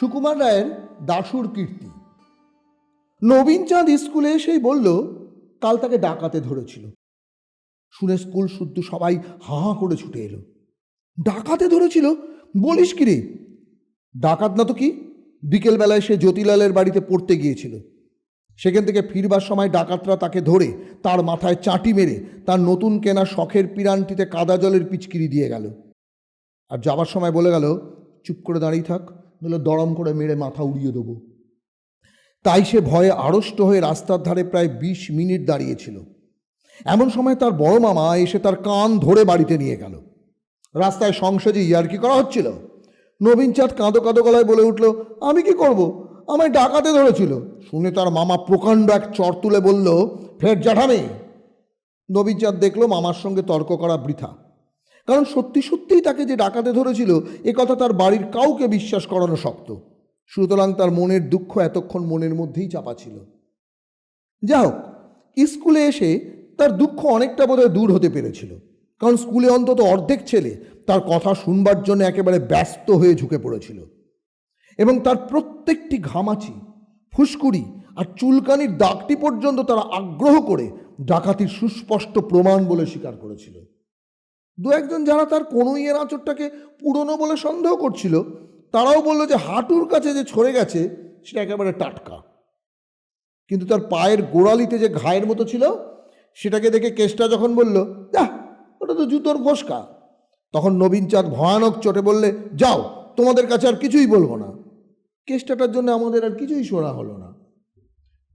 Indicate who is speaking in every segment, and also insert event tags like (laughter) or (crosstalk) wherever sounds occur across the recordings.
Speaker 1: সুকুমার রায়ের দাসুর কীর্তি। নবীন চাঁদ স্কুলে এসেই বলল, কাল তাকে ডাকাতে ধরেছিল। শুনে স্কুল শুদ্ধ সবাই হা হা করে ছুটে এলো। ডাকাতে ধরেছিল? বলিস কি রে? ডাকাত না তো কি? বিকেলবেলায় সে জ্যোতিলালের বাড়িতে পড়তে গিয়েছিল। সেখান থেকে ফিরবার সময় ডাকাতরা তাকে ধরে তার মাথায় চাটি মেরে তার নতুন কেনা শখের পিরানটিতে কাদা জলের পিচকিরি দিয়ে গেল। আর যাবার সময় বলে গেল, চুপ করে দাঁড়িয়ে থাক নইলে দড়ম করে মেরে মাথা উড়িয়ে দেবো। তাই সে ভয়ে আড়ষ্ট হয়ে রাস্তার ধারে প্রায় বিশ মিনিট দাঁড়িয়েছিল। এমন সময় তার বড় মামা এসে তার কান ধরে বাড়িতে নিয়ে গেল। রাস্তায় সংসদে ইয়ার্কি করা হচ্ছিল। নবীন চাঁদ কাঁদো কাঁদো গলায় বলে উঠল, আমি কি করব? আমায় ডাকাতে ধরেছিল। শুনে তার মামা প্রকাণ্ড এক চর তুলে বলল, ফের জ্যাঠামি! নবীন চাঁদ দেখল মামার সঙ্গে তর্ক করা বৃথা। কারণ সত্যি সত্যিই তাকে যে ডাকাতে ধরেছিল, এ কথা তার বাড়ির কাউকে বিশ্বাস করানো শক্ত। সুতরাং তার মনের দুঃখ এতক্ষণ মনের মধ্যেই চাপা ছিল। যা হোক, স্কুলে এসে তার দুঃখ অনেকটা বোধহয় দূর হতে পেরেছিল। কারণ স্কুলে অন্তত অর্ধেক ছেলে তার কথা শুনবার জন্য একেবারে ব্যস্ত হয়ে ঝুঁকে পড়েছিল। এবং তার প্রত্যেকটি ঘামাচি, ফুসকুড়ি আর চুলকানির দাগটি পর্যন্ত তারা আগ্রহ করে ডাকাতির সুস্পষ্ট প্রমাণ বলে স্বীকার করেছিল। দু একজন যারা তার কোনো ইয়ের আঁচড়টাকে পুরনো বলে সন্দেহ করছিল, তারাও বলল যে হাঁটুর কাছে যে ছড়ে গেছে, সেটা একেবারে টাটকা। কিন্তু তার পায়ের গোড়ালিতে যে ঘায়ের মতো ছিল, সেটাকে দেখে কেসটা যখন বলল যা ওটা তো জুতোর ফসকা। তখন নবীন চাঁদ ভয়ানক চটে বললে, যাও, তোমাদের কাছে আর কিছুই বলব না। কেসটাটার জন্য আমাদের আর কিছুই শোনা হলো না।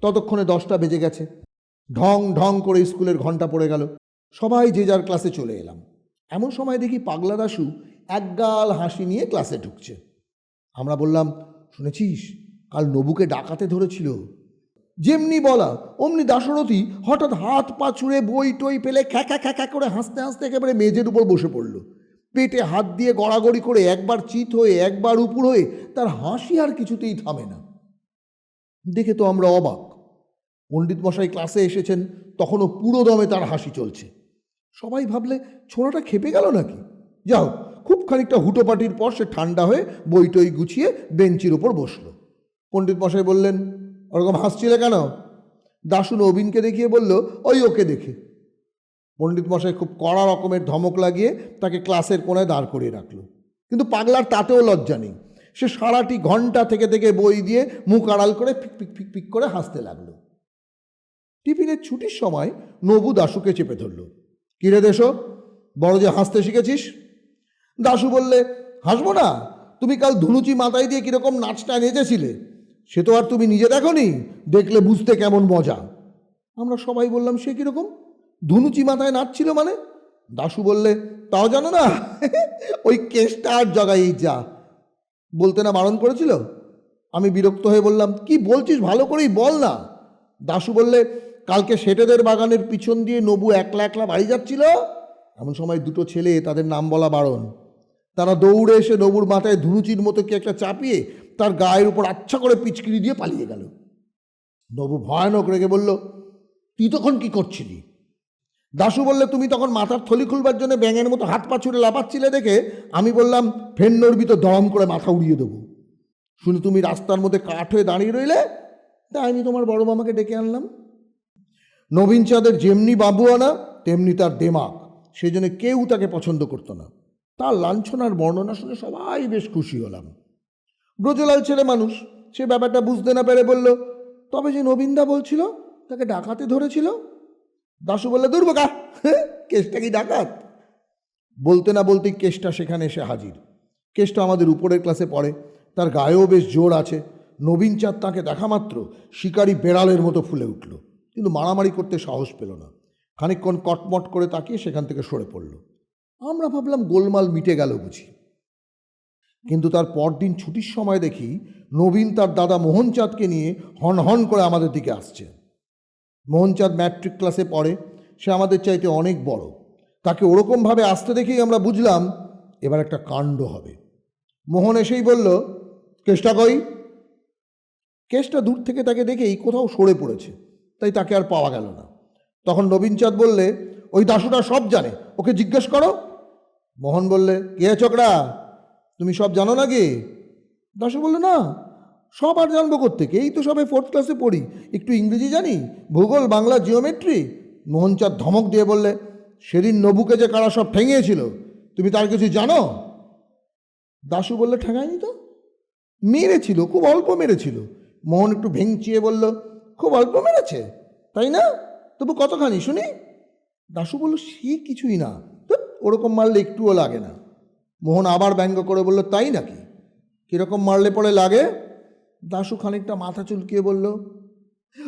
Speaker 1: ততক্ষণে দশটা বেজে গেছে। ঢং ঢং করে স্কুলের ঘণ্টা পড়ে গেল। সবাই যে যার ক্লাসে চলে এলাম। এমন সময় দেখি পাগলা দাশু একগাল হাসি নিয়ে ক্লাসে ঢুকছে। আমরা বললাম, শুনেছিস? কাল নবুকে ডাকাতে ধরেছিল। যেমনি বলা, অমনি দাশরথী হঠাৎ হাত পা ছুঁড়ে বই টই পেলে খ্যাকা খ্যাকা করে হাসতে হাসতে একেবারে মেজের উপর বসে পড়ল। পেটে হাত দিয়ে গড়াগড়ি করে একবার চিত হয়ে, একবার উপর হয়ে তার হাসি আর কিছুতেই থামে না। দেখে তো আমরা অবাক। পণ্ডিত মশাই ক্লাসে এসেছেন, তখনও পুরো দমে তার হাসি চলছে। সবাই ভাবলে ছোড়াটা খেপে গেল নাকি? যাও, খুব খানিকটা হুটোপাটির পর সে ঠান্ডা হয়ে বই টই গুছিয়ে বেঞ্চির ওপর বসল। পণ্ডিত মশাই বললেন, ওরকম হাসছিলে কেন? দাশু নবীনকে দেখিয়ে বলল, ওই ওকে দেখে। পণ্ডিত মশাই খুব কড়া রকমের ধমক লাগিয়ে তাকে ক্লাসের কোণায় দাঁড় করিয়ে রাখল। কিন্তু পাগলার তাতেও লজ্জা নেই। সে সারাটি ঘণ্টা থেকে থেকে বই দিয়ে মুখ আড়াল করে ফিক ফিক ফিক করে হাসতে লাগল। টিফিনের ছুটির সময় নবু দাশুকে চেপে ধরল। কিরে দেশো? বড় যে হাসতে শিখেছিস? দাশু বললে, হাসবো না। তুমি কাল ধুনুচি মাথায় দিয়ে কীরকম নাচটা নেচেছিলে? সে তো আর তুমি নিজে দেখনি। দেখলে বুঝতে কেমন মজা। আমরা সবাই বললাম, সে কীরকম? ধুনুচি মাথায় নাচছিল মানে? দাশু বললে, তাও জানো না। (laughs) ওই কেসটা আর জগাই যা। বলতে না বারণ করেছিল? আমি বিরক্ত হয়ে বললাম, কি বলছিস? ভালো করেই বল না। দাশু বললে কালকে সেটেদের বাগানের পিছন দিয়ে নবু একলা একলা বাড়ি যাচ্ছিল। এমন সময় দুটো ছেলে তাদের নাম বলা বারণ। তারা দৌড়ে এসে নবুর মাথায় ধুনুচির মতো কি একটা চাপিয়ে তার গায়ের উপর আচ্ছা করে পিচকিরি দিয়ে পালিয়ে গেল। নবু ভয়ানক রেগে বলল, তুই তখন কি করছিলি? দাশু বললে, তুমি তখন মাথার থলি খুলবার জন্য ব্যাঙের মতো হাত পা ছুড়ে লাপাচ্ছিলে দেখে আমি বললাম, ফেন্নর ভিতর দরম করে মাথা উড়িয়ে দেবো। শুনে তুমি রাস্তার মধ্যে কাঠ হয়ে দাঁড়িয়ে রইলে, তাই আমি তোমার বড় মামাকে ডেকে আনলাম। নবীন চাঁদের যেমনি বাবু আনা তেমনি তার দেমাক। সেই জন্য কেউ তাকে পছন্দ করতো না। তার লাঞ্ছনার বর্ণনা শুনে সবাই বেশ খুশি হলাম। ব্রজলাল ছেলে মানুষ, সে ব্যাপারটা বুঝতে না পেরে বলল, তবে যে নবীনদা বলছিল, তাকে ডাকাতে ধরেছিল? দাশু বললে দুর্বোকা (laughs) কেসটা কি ডাকাত? বলতে না বলতেই কেসটা সেখানে এসে হাজির। কেসটা আমাদের উপরের ক্লাসে পড়ে। তার গায়েও বেশ জোর আছে। নবীন চাঁদ তাকে দেখা মাত্র শিকারী বেড়ালের মতো ফুলে উঠল। কিন্তু মারামারি করতে সাহস পেল না। খানিকক্ষণ কটমট করে তাকিয়ে সেখান থেকে সরে পড়ল। আমরা ভাবলাম গোলমাল মিটে গেল বুঝি। কিন্তু তার পরদিন ছুটির সময় দেখি নবীন তার দাদা মোহনচাঁদকে নিয়ে হন হন করে আমাদের দিকে আসছে। মোহনচাঁদ ম্যাট্রিক ক্লাসে পড়ে, সে আমাদের চাইতে অনেক বড়। তাকে ওরকমভাবে আসতে দেখেই আমরা বুঝলাম এবার একটা কাণ্ড হবে। মোহন এসেই বলল কেষ্টা কই কেষ্টা দূর থেকে তাকে দেখেই কোথাও সরে পড়েছে। তাই তাকে আর পাওয়া গেল না। তখন নবীনচাঁদ বললে, ওই দাসুটা সব জানে, ওকে জিজ্ঞেস করো। মোহন বললে, কে চোকরা তুমি সব জানো নাকি? দাশু বলল, না, সব আর জানব থেকে এই তো সবে ফোর্থ ক্লাসে পড়ি। একটু ইংরেজি জানি? ভূগোল, বাংলা জিওমেট্রি মোহনচাঁদ ধমক দিয়ে বললে, সেদিন নবুকে যে কারা সব ঠেঙিয়েছিল, তুমি তার কিছু জানো? দাশু বললে, ঠেঙায়নি তো? মেরেছিল, খুব অল্প মেরেছিল। মোহন একটু ভেঙচিয়ে বলল খুব অল্প মেরেছে তাই না? তবু কতখানি শুনি? দাশু বলল সে কিছুই না। ধ্যাৎ, ওরকম মারলে একটুও লাগে না। মোহন আবার ব্যঙ্গ করে বলল তাই নাকি? কীরকম মারলে পরে লাগে? দাশু খানিকটা মাথা চুলকিয়ে বলল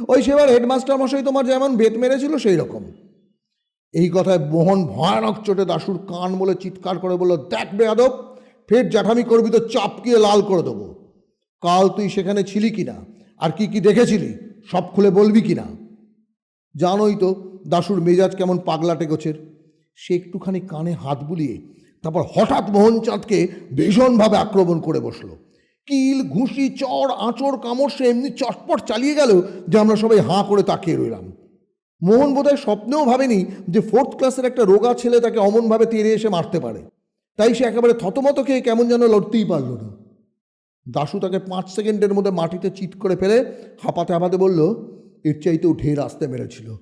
Speaker 1: ওই সেবার হেডমাস্টার মশাই তোমার যেমন বেত মেরেছিল সেই রকম। এই কথায় মোহন ভয়ানক চোটে দাশুর কান বলে চিৎকার করে বলল দেখ বেয়াদব ফের জ্যাঠামি করবি তো চাপকিয়ে লাল করে দেবো। কাল তুই সেখানে ছিলি কি না আর কি কি দেখেছিলি? সব খুলে বলবি কি না? জানোই তো দাশুর মেজাজ কেমন পাগলাটে গোছের সে একটুখানি কানে হাত বুলিয়ে তারপর হঠাৎ মোহনচাঁদকে ভীষণভাবে আক্রমণ করে বসল। কিল, ঘুষি চড় আঁচড়, কামড়, সে এমনি চটপট চালিয়ে গেল যে আমরা সবাই হাঁ করে তাকিয়ে রইলাম। মোহন বোধহয় স্বপ্নেও ভাবেনি যে ফোর্থ ক্লাসের একটা রোগা ছেলে তাকে অমনভাবে তেড়ে এসে মারতে পারে। তাই সে একেবারে থতমত খেয়ে কেমন যেন লড়তেই পারল না। দাশু তাকে পাঁচ সেকেন্ডের মধ্যে মাটিতে চিট করে ফেলে হাঁপাতে হাঁপাতে বলল, এর চাইতেও ঢের আসতে মেরেছিল।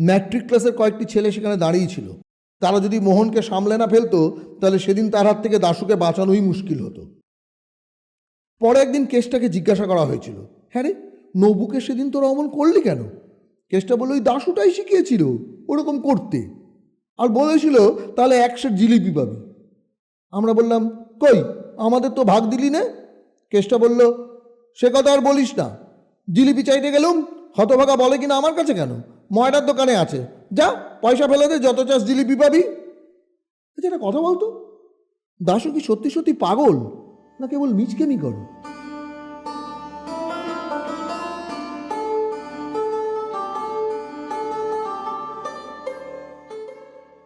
Speaker 1: ম্যাট্রিক ক্লাসের কয়েকটি ছেলে সেখানে দাঁড়িয়ে ছিল। তারা যদি মোহনকে সামলে না ফেলতো, তাহলে সেদিন তার হাত থেকে দাশুকে বাঁচানোই মুশকিল হতো। পরে একদিন কেসটাকে জিজ্ঞাসা করা হয়েছিল হ্যাঁ রে নবুকে সেদিন তোরা অমন করলি কেন? কেসটা বলল, ওই দাশুটাই শিখিয়েছিল ওরকম করতে। আর বলেছিল, তাহলে একশো জিলিপি পাবি। আমরা বললাম, কই? আমাদের তো ভাগ দিলি নে। কেসটা বলল, সে কথা আর বলিস না। জিলিপি চাইতে গেলুম, হতভাগা বলে কিনা আমার কাছে কেন? ময়দার দোকানে আছে। যা, পয়সা ফেলে দে, যত চাষ জিলিপি পাবি। আচ্ছা একটা কথা বলতো? দাসু কি সত্যি সত্যি পাগল, না কেবল মিচকেমি করো?